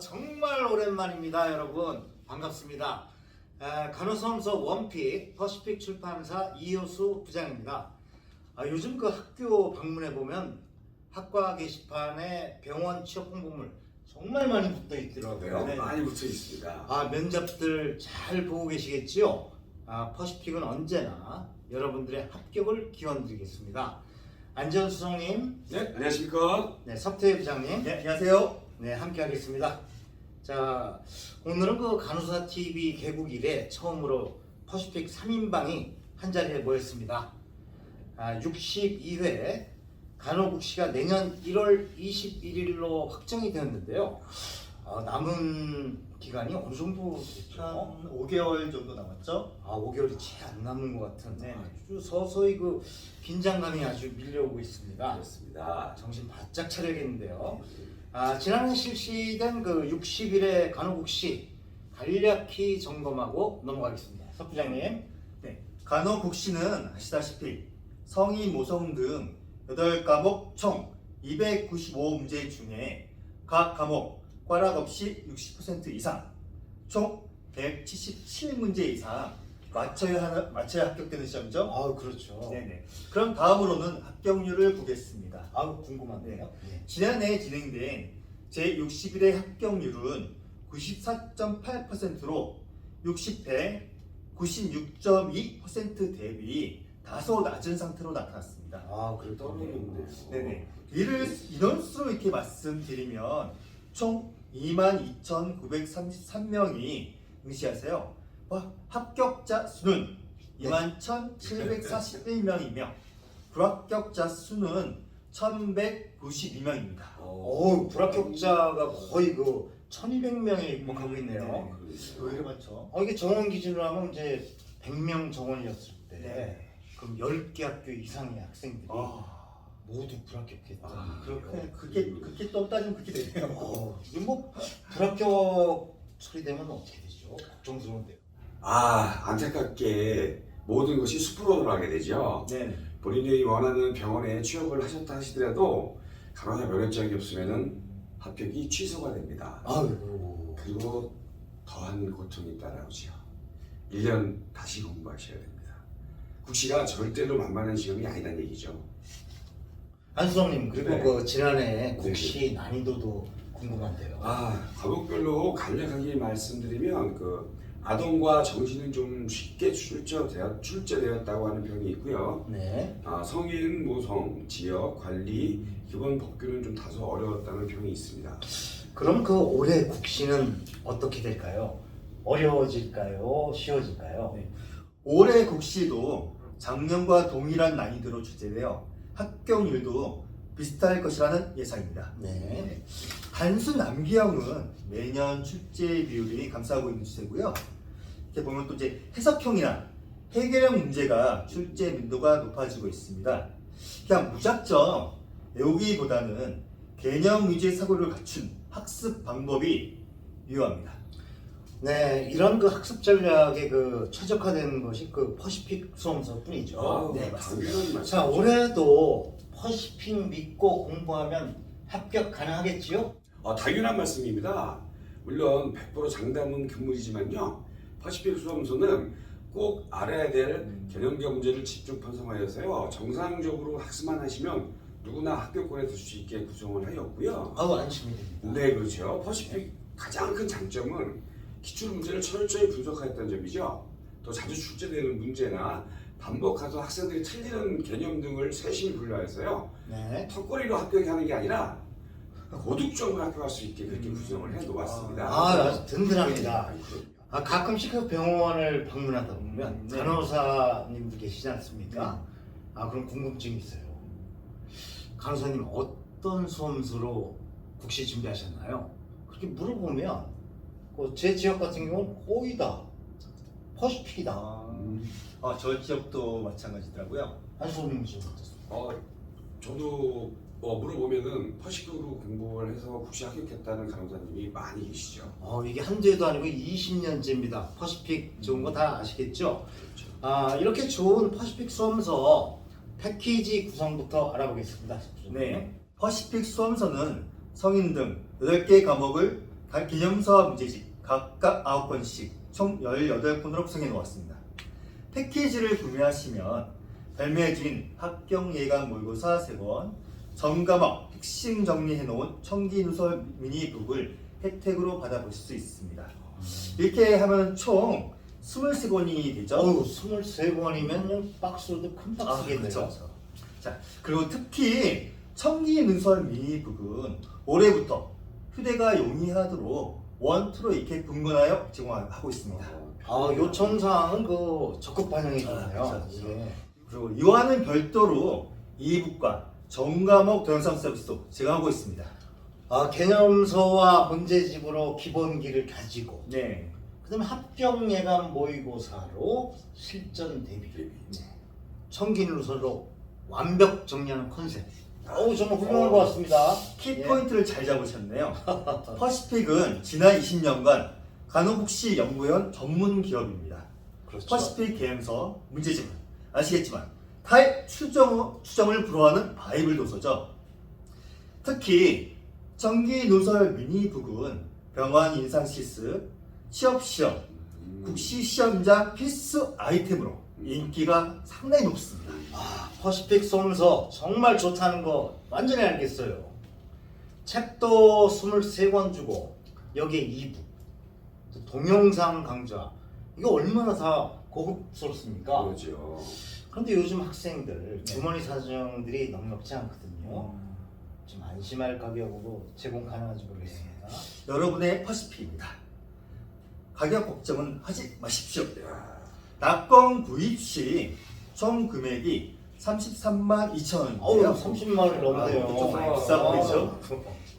정말 오랜만입니다, 여러분. 반갑습니다. 에, 간호사무소 원픽 퍼시픽 출판사 이효수 부장입니다. 아, 요즘 그 학교 방문해 보면 학과 게시판에 병원 취업 홍보물 정말 많이 붙어 있더라고요. 네, 많이 붙어 있습니다. 아, 면접들 잘 보고 계시겠지요? 아, 퍼시픽은 언제나 여러분들의 합격을 기원드리겠습니다. 안전수석님, 네, 안녕하십니까? 네, 석태희 부장님, 네, 안녕하세요. 네, 함께 하겠습니다. 자, 오늘은 그 간호사 TV 개국 이래 처음으로 퍼시픽 3인방이 한 자리에 모였습니다. 아, 62회 간호국 시가 내년 1월 21일로 확정이 되었는데요. 아, 남은 기간이 어느 정도 됐죠? 한 5개월 정도 남았죠? 아, 5개월이 채 안 남은 것 같은 네. 아주 서서히 그 긴장감이 아주 밀려오고 있습니다. 그렇습니다. 정신 바짝 차려야겠는데요. 아, 지난해 실시된 그 60일의 간호국시 간략히 점검하고 넘어가겠습니다. 석 부장님. 네. 간호국시는 아시다시피 성인 모성 등 8과목 총 295문제 중에 각 과목 꽈락 없이 60% 이상 총 177문제 이상 맞춰야 하나, 맞춰야 합격되는 시험이죠? 아, 그렇죠. 네네. 그럼 다음으로는 합격률을 보겠습니다. 아, 궁금한데요. 네. 지난해 진행된 제61회 합격률은 94.8%로 60회 96.2% 대비 다소 낮은 상태로 나타났습니다. 아, 그래도 떨어졌네요. 네네. 이를 인원수로 이렇게 말씀드리면 총 22,933명이 응시하세요. 와, 합격자 수는 21,741명이며 불합격자 수는 1,192명입니다. 어, 불합격자가 거의 그 1200명에 육박하고 있네요. 오히려 많죠. 어, 이게 정원 기준으로 하면 이제 100명 정원이었을 때 네. 그럼 10개 학교 이상의 학생들이 아, 모두 불합격했다. 아, 그렇게 그게 그게 또 따지면 그렇게 되네요. 어, 이게 뭐 불합격 처리되면 어떻게 되죠? 걱정스러운데요. 아, 안타깝게 모든 것이 수프로 돌아가게 되죠. 네. 본인이 원하는 병원에 취업을 하셨다 하시더라도 간호사 면허증이 없으면은 합격이 취소가 됩니다. 아이고. 그리고 더한 고통이 따라오죠. 1년 다시 공부하셔야 됩니다. 국시가 절대로 만만한 시험이 아니란 얘기죠. 안수성님 그리고 네. 그 지난해 국시 난이도도 궁금한데요. 아, 과목별로 간략하게 말씀드리면 그 아동과 정신은 좀 쉽게 출제되었, 출제되었다고 하는 평이 있고요. 네. 아, 성인, 모성, 지역, 관리, 기본 법규는 좀 다소 어려웠다는 평이 있습니다. 그럼 그 올해 국시는 어떻게 될까요? 어려워질까요? 쉬워질까요? 네. 올해 국시도 작년과 동일한 난이도로 출제되어 합격률도 비슷할 것이라는 예상입니다. 네. 단순 암기형은 매년 출제 비율이 감소하고 있는 추세고요. 이렇게 보면 또 이제 해석형이나 해결형 문제가 출제 민도가 높아지고 있습니다. 그냥 무작정 외우기보다는 개념 위주의 사고를 갖춘 학습 방법이 유효합니다. 네, 이런 그 학습 전략에 그 최적화된 것이 그 퍼시픽 수험서뿐이죠. 아, 네, 맞습니다. 당연한 말씀. 자, 올해도 퍼시픽 믿고 공부하면 합격 가능하겠지요? 어, 당연한 말씀입니다. 물론 100% 장담은 금물이지만요. 퍼시픽 수험소는 꼭 알아야 될 개념적 문제를 집중 편성하여서요. 정상적으로 학습만 하시면 누구나 합격권에 들 수 있게 구성을 하였고요. 아우 안심이 됩니다. 네, 그렇죠. 퍼시픽 가장 큰 장점은 기출 문제를 철저히 분석하였다는 점이죠. 또 자주 출제되는 문제나 반복해서 학생들이 틀리는 개념 등을 세심히 분류해서요. 네. 턱걸이로 합격하는 게 아니라 고득점으로 합격할 수 있게 그렇게 구성을 해 놓았습니다. 아, 아주 든든합니다. 네. 아, 가끔씩 그 병원을 방문하다 보면 네. 간호사님들 계시지 않습니까? 아, 그럼 궁금증이 있어요. 간호사님 어떤 수험수로 국시 준비하셨나요? 그렇게 물어보면 그제 지역 같은 경우는 거의 다 퍼시픽이다. 아, 음, 아, 저 지역도 마찬가지더라고요. 한수님 지금 어떻습니까? 어, 저도 어, 물어보면은 퍼시픽으로 공부를 해서 국시 합격했다는 간호사님이 많이 계시죠. 어, 이게 한두 해도 아니고 20년째입니다. 퍼시픽 좋은 거 다 아시겠죠? 그렇죠. 아, 이렇게 좋은 퍼시픽 수험서 패키지 구성부터 알아보겠습니다. 네. 퍼시픽 수험서는 성인 등 8개 과목을 각 기념서와 문제집 각각 9권씩 총 18권으로 구성해 놓았습니다. 패키지를 구매하시면 발매해드린 합격 예감 모의고사 3권, 전과목 핵심 정리해 놓은 청기누설 미니북을 혜택으로 받아볼 수 있습니다. 이렇게 하면 총 23권이 되죠. 어우 23권이면 박스도 큰 아, 박스겠네요. 그렇죠. 자, 그리고 특히 청기 눈설 미니북은 올해부터 휴대가 용이하도록 원투로 이렇게 분근하여 제공하고 있습니다. 아 요청 사항은 그 적극 반영이 아. 그렇죠, 그렇죠. 예. 그리고 이와는 별도로 이북과 전과목 동영상 서비스도 제공하고 있습니다. 아 개념서와 문제집으로 기본기를 가지고 네. 그다음에 합격 예감 모의고사로 실전 대비 대비. 청기누설로 완벽 정리하는 컨셉. 어우 정말 훌륭한 것 같습니다. 키 예. 포인트를 잘 잡으셨네요. 퍼시픽은 지난 20년간 간호복지 연구원 전문 기업입니다. 그렇죠. 퍼시픽 계획서 문제집은 아시겠지만 타입 추정, 추정을 불허하는 바이블 도서죠. 특히 정기 노설 미니 북은 병원 인상 실습, 취업 시험, 음. 국시 시험장 필수 아이템으로 인기가 상당히 높습니다. 아, 퍼시픽 솜서 정말 좋다는 거 완전히 알겠어요. 책도 23권 주고 여기에 2부 또 동영상 강좌 이거 얼마나 다 고급스럽습니까? 그렇죠. 그런데 요즘 학생들 네. 주머니 사정들이 넉넉지 않거든요. 음. 좀 안심할 가격으로 제공 가능한지 모르겠습니다. 여러분의 퍼시픽입니다. 가격 걱정은 하지 마십시오. 야, 낙권 구입 시 총 금액이 33만 2천 어우 원인데요. 30만 원 넘네요. 아, 좀 많이 아, 비싸 아, 보이죠?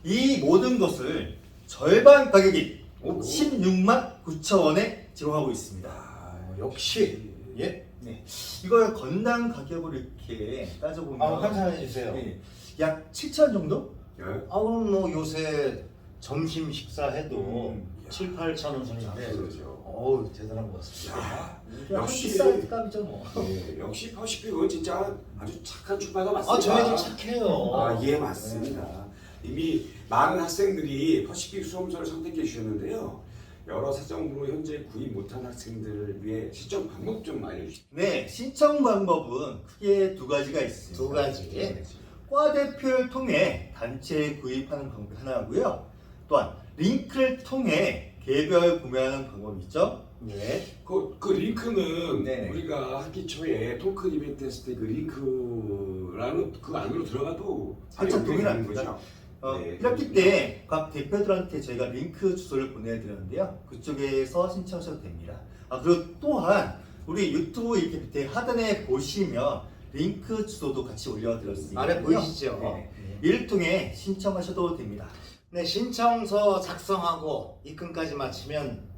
이 모든 것을 절반 가격인 오. 16만 9천 원에 제공하고 있습니다. 아, 역시 예. 네. 이걸 건당 가격으로 이렇게 따져보면 아 환산해 주세요. 네, 약 7천 정도? 예? 아 그럼 뭐 요새 점심 식사해도 음. 7, 8천 원 선인데 그렇죠. 어우 대단한 것 같습니다. 야, 그냥 역시- 한끼 값이죠 뭐. 예, 역시 퍼시픽은 진짜 아주 착한 출발가 맞습니다. 아 저희도 착해요. 아, 예, 맞습니다. 이미 많은 학생들이 퍼시픽 수험서를 선택해 주셨는데요. 여러 사정으로 현재 구입 못한 학생들을 위해 시청 방법 좀 알려주시죠. 네, 신청 방법은 크게 두 가지가 있습니다. 두 가지. 네. 과 대표를 통해 단체 구입하는 방법이 하나고요. 또한 링크를 통해 개별 구매하는 방법이 있죠. 예. 그, 그 링크는 네. 우리가 학기 초에 토큰 이벤트 했을 때 그 링크라는 그 안으로 들어가도 되는 동일합니다. 거죠. 어, 네, 1학기 때 각 대표들한테 저희가 링크 주소를 보내드렸는데요. 그쪽에서 신청하셔도 됩니다. 아, 그리고 또한 우리 유튜브 이렇게 밑에 하단에 보시면 링크 주소도 같이 올려드렸습니다. 아래 보이시죠? 네. 예. 이를 통해 신청하셔도 됩니다. 네 신청서 작성하고 입금까지 마치면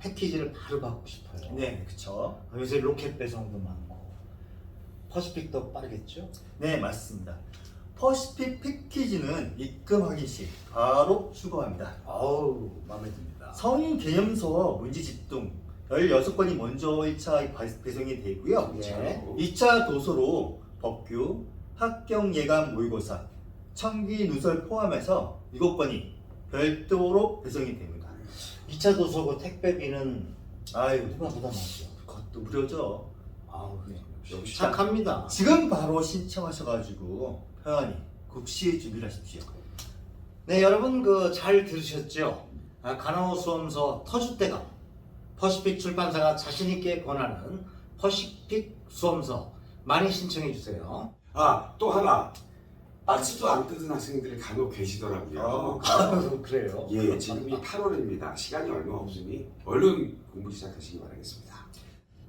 패키지를 바로 받고 싶어요. 네, 그쵸. 요새 로켓 배송도 많고 퍼시픽도 빠르겠죠? 네, 맞습니다. 퍼시픽 패키지는 입금 확인 시 바로 출고합니다. 아우 마음에 듭니다. 성인 개념서 문제집 등 16건이 먼저 1차 배송이 되고요. 예. 2차 도서로 법규, 합격 예감 모의고사, 청기 누설 포함해서 7건이 별도로 배송이 됩니다. 2차 도서고 택배비는 아유, 누가 부담하죠? 그것도 무료죠. 아우 네. 역시 착합니다. 지금 바로 신청하셔가지고 편안히 국시 준비를 하십시오. 네 여러분 그 잘 들으셨죠? 아, 간호 수험서 터줏대감 퍼시픽 출판사가 자신 있게 권하는 퍼시픽 수험서 많이 신청해 주세요. 아, 또 하나. 박스도 안 뜯은 학생들이 간혹 계시더라고요. 아, 그래요? 예, 지금이 8월입니다. 시간이 얼마 없으니 얼른 공부 시작하시기 바라겠습니다.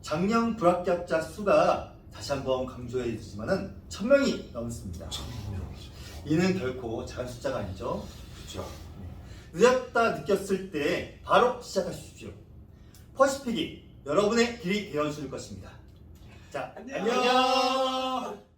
작년 불합격자 수가 다시 한번 강조해 주지만은 1000명이 넘습니다. 이는 결코 작은 숫자가 아니죠. 그렇죠. 늦었다 느꼈을 때 바로 시작하십시오. 퍼시픽이 여러분의 길이 되어줄 것입니다. 자, 안녕. 안녕.